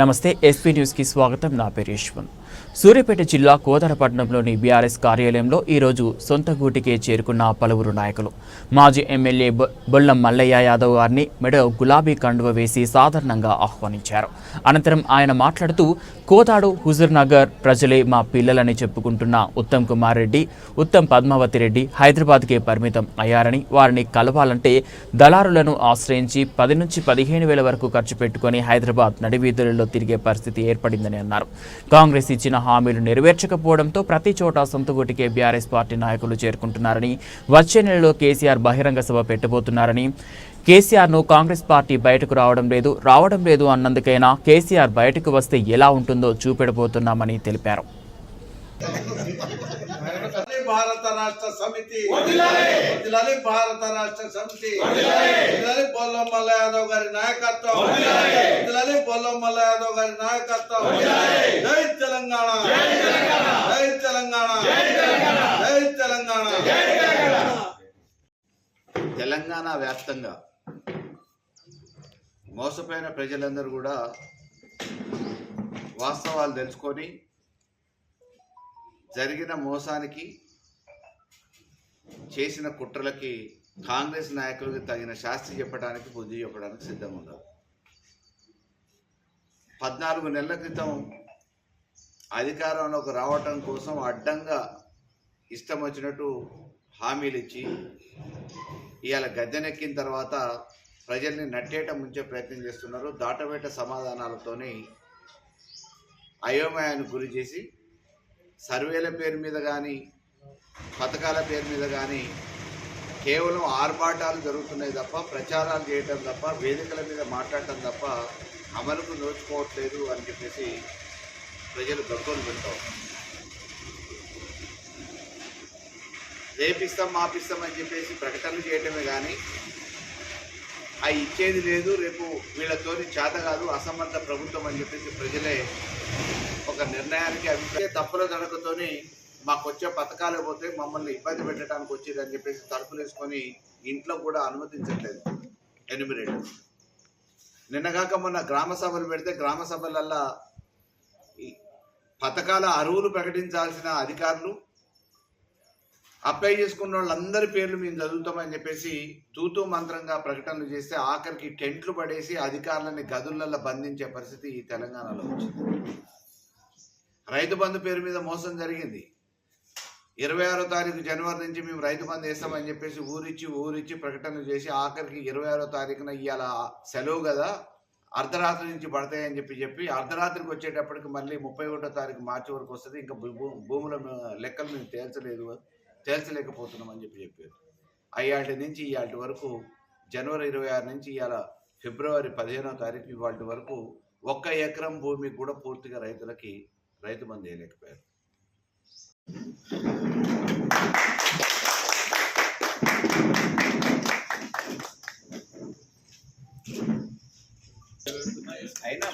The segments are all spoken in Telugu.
నమస్తే ఎస్పీ న్యూస్కి స్వాగతం. నా పేరు యశ్వంత్. సూర్యాపేట జిల్లా కోదరపట్నంలోని బీఆర్ఎస్ కార్యాలయంలో ఈరోజు సొంత గూటికే చేరుకున్న పలువురు నాయకులు. మాజీ ఎమ్మెల్యే బొల్లం మల్లయ్య యాదవ్ గారిని మెడ గులాబీ కండువ వేసి సాధారణంగా ఆహ్వానించారు. అనంతరం ఆయన మాట్లాడుతూ కోదాడు హుజూర్నగర్ ప్రజలే మా పిల్లలని చెప్పుకుంటున్న ఉత్తమ్ కుమార్ రెడ్డి ఉత్తమ్ పద్మావతి రెడ్డి హైదరాబాద్కే పరిమితం అయ్యారని వారిని కలవాలంటే దళారులను ఆశ్రయించి పది నుంచి పదిహేను వేల వరకు ఖర్చు పెట్టుకొని హైదరాబాద్ నడివీధులలో తిరిగే పరిస్థితి ఏర్పడిందని అన్నారు. కాంగ్రెస్ ఇచ్చిన హామీలు నెరవేర్చకపోవడంతో ప్రతి చోట సొంతగుటికే బీఆర్ఎస్ పార్టీ నాయకులు చేరుకుంటున్నారని వచ్చే నెలలో కేసీఆర్ బహిరంగ సభ పెట్టబోతున్నారని కేసీఆర్ను కాంగ్రెస్ పార్టీ బయటకు రావడం లేదు రావడం లేదు అన్నందుకైనా కేసీఆర్ బయటకు వస్తే ఎలా ఉంటుందో చూపెడబోతున్నామని తెలిపారు. భారత రాష్ట్ర సమితి. వదిలాలి భారత రాష్ట్ర సమితి. వదిలాలి బొల్లం మల్ల యాదవ్ గారి నాయకత్వం. వదిలాలి బొల్లం మల్ల యాదవ్ గారి నాయకత్వం. జై తెలంగాణ. జై తెలంగాణ. జై తెలంగాణ. తెలంగాణ వ్యాప్తంగా మోసపోయిన ప్రజలందరూ కూడా వాస్తవాలు తెలుసుకొని జరిగిన మోసానికి చేసిన కుట్రలకి కాంగ్రెస్ నాయకులకి తగిన శాస్తి చెప్పడానికి బుద్ధి చెప్పడానికి సిద్ధంగా ఉన్నారు పద్నాలుగు నెలల క్రితం అధికారంలోకి రావటం కోసం అడ్డంగా ఇష్టం వచ్చినట్టు హామీలు ఇచ్చి ఇవాళ గద్దెనెక్కిన తర్వాత ప్రజల్ని నట్టేట ముంచే ప్రయత్నం చేస్తున్నారు. దాటవేట సమాధానాలతోని అయోమయానికి గురి చేసి సర్వేల పేరు మీద కానీ పథకాల పేరు మీద కానీ కేవలం ఆర్భాటాలు జరుగుతున్నాయి తప్ప ప్రచారాలు చేయటం తప్ప వేదికల మీద మాట్లాడటం తప్ప అమలుకు నోచుకోవట్లేదు అని చెప్పేసి ప్రజలు గగ్గోలు పెడతాం రేపిస్తాం మాపిస్తాం అని చెప్పేసి ప్రకటనలు చేయటమే కానీ అవి ఇచ్చేది లేదు రేపు వీళ్ళతోని చేత కాదు అసమర్థ ప్రభుత్వం అని చెప్పేసి ప్రజలే ఒక నిర్ణయానికి అభిప్రాయం. తప్పుల దడకతోని మాకు వచ్చే పథకాలు పోతే మమ్మల్ని ఇబ్బంది పెట్టడానికి వచ్చేది అని చెప్పేసి తలుపులు వేసుకొని ఇంట్లో కూడా అనుమతించట్లేదు. ఎనిమిరేటర్స్ నిన్నగాక మొన్న గ్రామ సభలు పెడితే గ్రామ సభలల్లా పథకాల అరువులు ప్రకటించాల్సిన అధికారులు అప్లై చేసుకున్న వాళ్ళందరి పేర్లు మేము చదువుతామని చెప్పేసి తూతూ మంత్రంగా ప్రకటనలు చేస్తే ఆఖరికి టెంట్లు పడేసి అధికారులని గదులలో బంధించే పరిస్థితి ఈ తెలంగాణలో వచ్చింది. రైతు బంధు పేరు మీద మోసం జరిగింది. ఇరవై ఆరో తారీఖు జనవరి నుంచి మేము రైతు బంధు వేస్తామని చెప్పేసి ఊరిచ్చి ఊరిచ్చి ప్రకటనలు చేసి ఆఖరికి ఇరవై ఆరో తారీఖున ఇవాళ సెలవు కదా అర్ధరాత్రి నుంచి పడతాయని చెప్పి చెప్పి అర్ధరాత్రికి వచ్చేటప్పటికి మళ్ళీ ముప్పై ఒకటో తారీఖు మార్చి వరకు వస్తుంది. ఇంకా భూ- భూముల లెక్కలు మేము తేల్చలేదు తేల్చలేకపోతున్నాం అని చెప్పి చెప్పారు. అయ్యాటి నుంచి ఇవాటి వరకు జనవరి ఇరవై ఆరు నుంచి ఇవాళ ఫిబ్రవరి పదిహేనో తారీఖు ఇవాటి వరకు ఒక్క ఎకరం భూమి కూడా పూర్తిగా రైతులకి రైతు బంధు వేయలేకపోయారు అయినా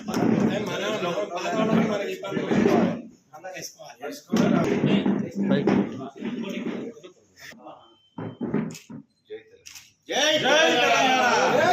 జై తెలంగాణ. జై తెలంగాణ